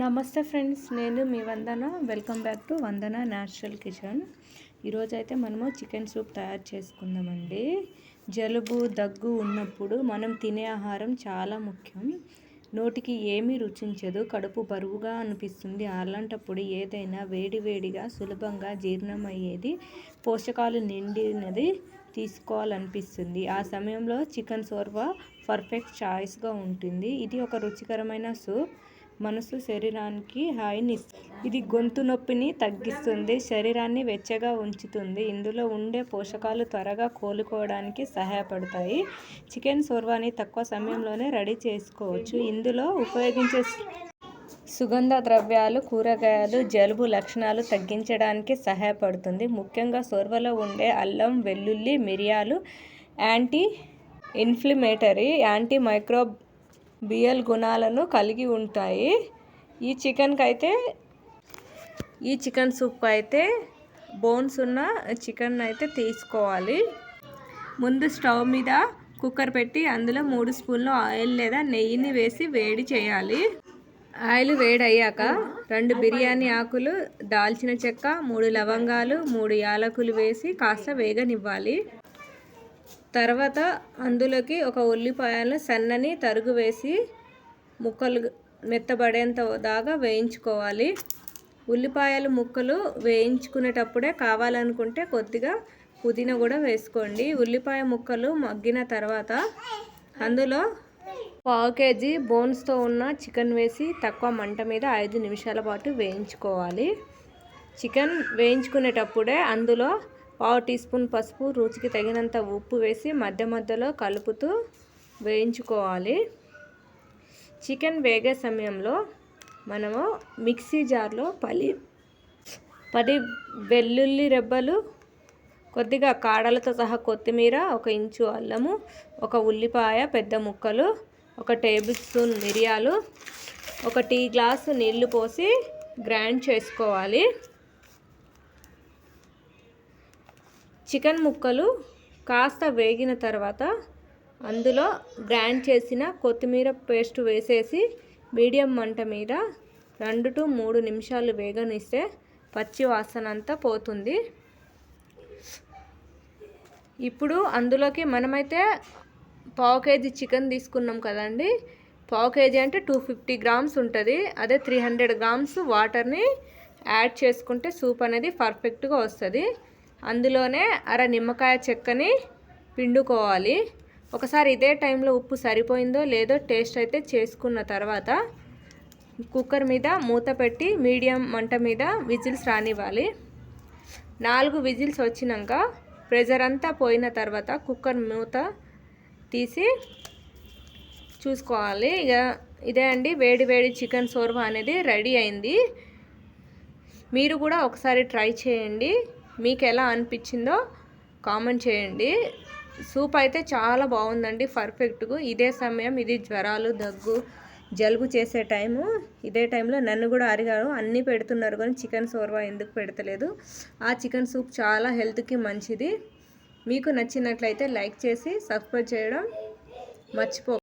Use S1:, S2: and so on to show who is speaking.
S1: నమస్తే ఫ్రెండ్స్ నేను మీ Vandana. Welcome back to Vandana natural kitchen. ఈరోజు అయితే మనము చికెన్ సూప్ తయారు చేసుకుందామండి. జలుబు దగ్గు ఉన్నప్పుడు మనం తినే ఆహారం చాలా ముఖ్యం. నోటికి ఏమీ రుచించదు కడుపు బరువుగా అనిపిస్తుంది. అలాంటప్పుడు ఏదైనా వేడివేడిగా సులభంగా జీర్ణమయ్యేది పోషకాలు నిండినది తీసుకోవాలనిపిస్తుంది. ఆ సమయంలో చికెన్ సోర్వా పర్ఫెక్ట్ చాయిస్గా ఉంటుంది. ఇది ఒక రుచికరమైన సూప్. మనసు శరీరానికి హాయిని ఇది గొంతు నొప్పిని తగ్గిస్తుంది శరీరాన్ని వెచ్చగా ఉంచుతుంది. ఇందులో ఉండే పోషకాలు త్వరగా కోలుకోవడానికి సహాయపడతాయి. చికెన్ సోర్వాని తక్కువ సమయంలోనే రెడీ చేసుకోవచ్చు. ఇందులో ఉపయోగించే సుగంధ ద్రవ్యాలు కూరగాయలు జలుబు లక్షణాలు తగ్గించడానికి సహాయపడుతుంది. ముఖ్యంగా సోర్వలో ఉండే అల్లం వెల్లుల్లి మిరియాలు anti inflammatory anti microbial గుణాలను కలిగి ఉంటాయి. ఈ చికెన్కి అయితే ఈ చికెన్ సూప్ అయితే బోన్స్ ఉన్న చికెన్ అయితే తీసుకోవాలి. ముందు స్టవ్ మీద కుక్కర్ పెట్టి అందులో మూడు స్పూన్లు ఆయిల్ లేదా నెయ్యిని వేసి వేడి చేయాలి. ఆయిల్ వేడి అయ్యాక రెండు బిర్యానీ ఆకులు దాల్చిన చెక్క మూడు లవంగాలు మూడు యాలకులు వేసి కాస్త వేగనివ్వాలి. తర్వాత అందులోకి ఒక ఉల్లిపాయలు సన్నని తరుగు వేసి ముక్కలు మెత్తబడేంత దాకా వేయించుకోవాలి. ఉల్లిపాయలు ముక్కలు వేయించుకునేటప్పుడే కావాలనుకుంటే కొద్దిగా పుదీనా కూడా వేసుకోండి. ఉల్లిపాయ ముక్కలు మగ్గిన తర్వాత అందులో పావు కేజీ బోన్స్తో ఉన్న చికెన్ వేసి తక్కువ మంట మీద ఐదు నిమిషాల పాటు వేయించుకోవాలి. చికెన్ వేయించుకునేటప్పుడే అందులో పావు టీ స్పూన్ పసుపు రుచికి తగినంత ఉప్పు వేసి మధ్య మధ్యలో కలుపుతూ వేయించుకోవాలి. చికెన్ వేగే సమయంలో మనము మిక్సీ జార్లో పలి పది వెల్లుల్లి రెబ్బలు కొద్దిగా కాడలతో సహా కొత్తిమీర ఒక ఇంచు అల్లము ఒక ఉల్లిపాయ పెద్ద ముక్కలు ఒక టేబుల్ స్పూన్ మిరియాలు ఒక టీ గ్లాసు నీళ్ళు పోసి గ్రైండ్ చేసుకోవాలి. చికెన్ ముక్కలు కాస్త వేగిన తర్వాత అందులో గ్రైండ్ చేసిన కొత్తిమీర పేస్ట్ వేసేసి మీడియం మంట మీద రెండు టు మూడు నిమిషాలు వేగనిస్తే పచ్చి వాసన అంతా పోతుంది. ఇప్పుడు అందులోకి మనమైతే పావు కేజీ చికెన్ తీసుకున్నాం కదండి. పావు కేజీ అంటే టూ ఫిఫ్టీ గ్రామ్స్ ఉంటుంది. అదే త్రీ హండ్రెడ్ గ్రామ్స్ వాటర్ని యాడ్ చేసుకుంటే సూప్ అనేది పర్ఫెక్ట్గా వస్తుంది. అందులోనే అర నిమ్మకాయ చెక్కని పిండుకోవాలి. ఒకసారి ఇదే టైంలో ఉప్పు సరిపోయిందో లేదో టేస్ట్ అయితే చేసుకున్న తర్వాత కుక్కర్ మీద మూత పెట్టి మీడియం మంట మీద విజిల్స్ రానివ్వాలి. నాలుగు విజిల్స్ వచ్చినాక ప్రెజర్ అంతా పోయిన తర్వాత కుక్కర్ మూత తీసి చూసుకోవాలి. ఇక ఇదే అండి వేడి వేడి చికెన్ సోర్వా అనేది రెడీ అయింది. మీరు కూడా ఒకసారి ట్రై చేయండి. మీకు ఎలా అనిపించిందో కామెంట్ చేయండి. సూప్ అయితే చాలా బాగుందండి పర్ఫెక్ట్గా. ఇదే సమయం ఇది జ్వరాలు దగ్గు జలుబు చేసే టైము. ఇదే టైంలో నన్ను కూడా అరిగారు. అన్నీ పెడుతున్నారు కానీ చికెన్ సోర్వా ఎందుకు పెడతలేదు? ఆ చికెన్ సూప్ చాలా హెల్త్కి మంచిది. మీకు నచ్చినట్లయితే లైక్ చేసి సబ్స్క్రైబ్ చేయడం మర్చిపో